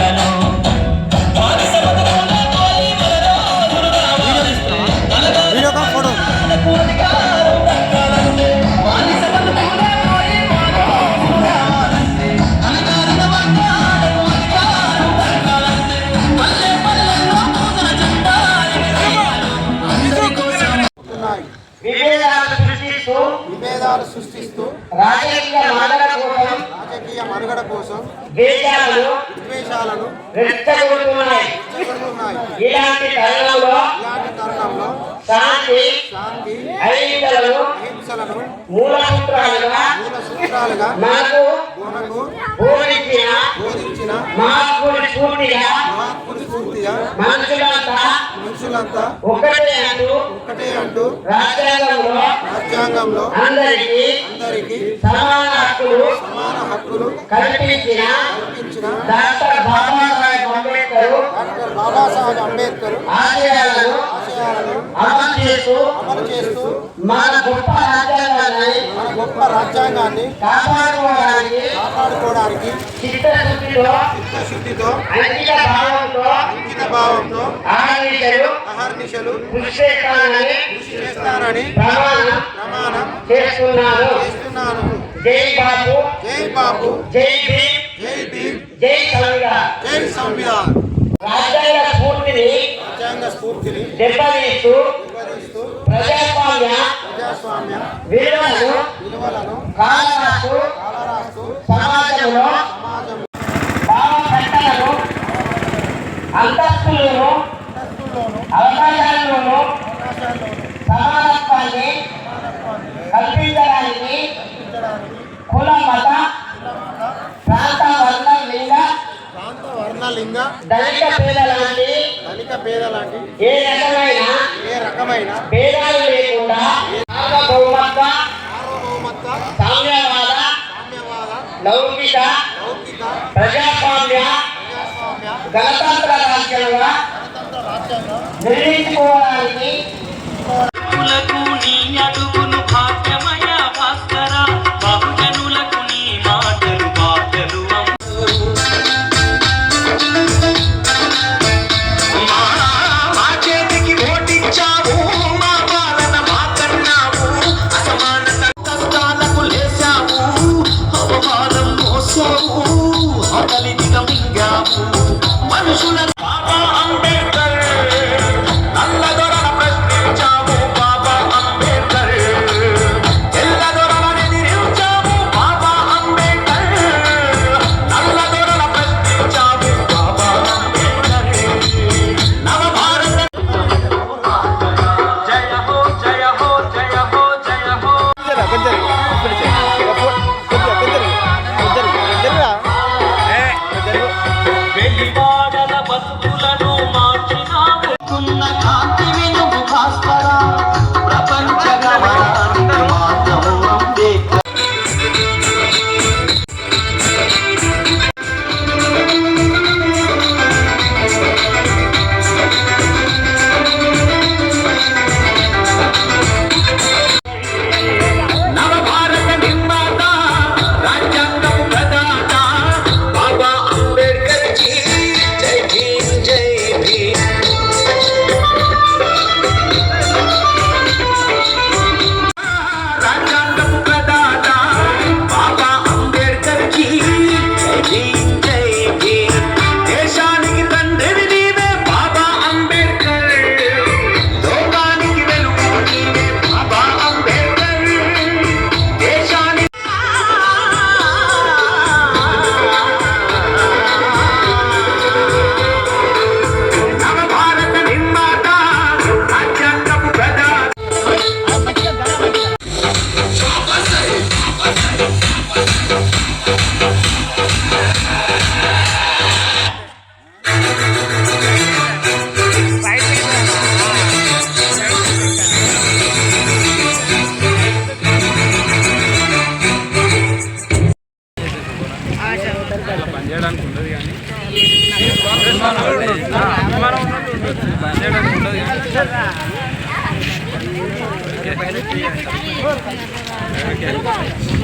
কেন శాంతి మూల మనకు బోధించిన మనుషులంతా ఒకటే అంటూ ఒకటే అంటూ రాజ్యాంగంలో రాజ్యాంగంలో అందరికీ అందరికీ సమాన హక్కులు కల్పించిన డాక్టర్ బాబాసాహెబ్ అంబేద్కర్ డాక్టర్ బాబాసాహెబ్ అంబేద్కర్ ఆశయాలను ఆశయాలను అమలు చేస్తూ అమలు చేస్తూ మన గొప్ప రాజ్యాంగాన్ని మన గొప్ప రాజ్యాంగాన్ని కాపాడుకోవడానికి కాపాడుకోవడానికి చిత్తశుద్ధితో చిత్తశుద్ధితో అంకిత భావంతో అంకిత భావంతో ఆహ్వానించరు అహర్నిశలు కృషి చేస్తానని ప్రమాణం చేస్తున్నాను. చేస్తున్నాను. జై బాబు జై బాబు జై భీమ్ జై భీమ్ జై సంవిధాన్ జై సంవిధాన్ రాజ్యాంగ స్ఫూర్తిని రాజ్యాంగ స్ఫూర్తిని దెబ్బతీస్తూ ప్రజాస్వామ్య ప్రజాస్వామ్య విలువలను విలువలను కాలరాస్తూ సమాజంలో అంతస్తులను అవకాశాలను సమానత్వాన్ని కల్పించడానికి కుల మత ప్రాంత వర్ణ లింగ ప్రాంత వర్ణ లింగ దళిత పేద లాంటి ధనిక పేద లాంటి ఏ రకమైన ఏ రకమైన భేదాలు లేకుండా సార్వభౌమత్వ సార్వభౌమత్వ సామ్యవాద సామ్యవాద లౌకిక లౌకిక ప్రజాస్వామ్య గణతంత్ర రాజ్యాంగం నిర్మించుకోవడానికి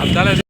আপনারা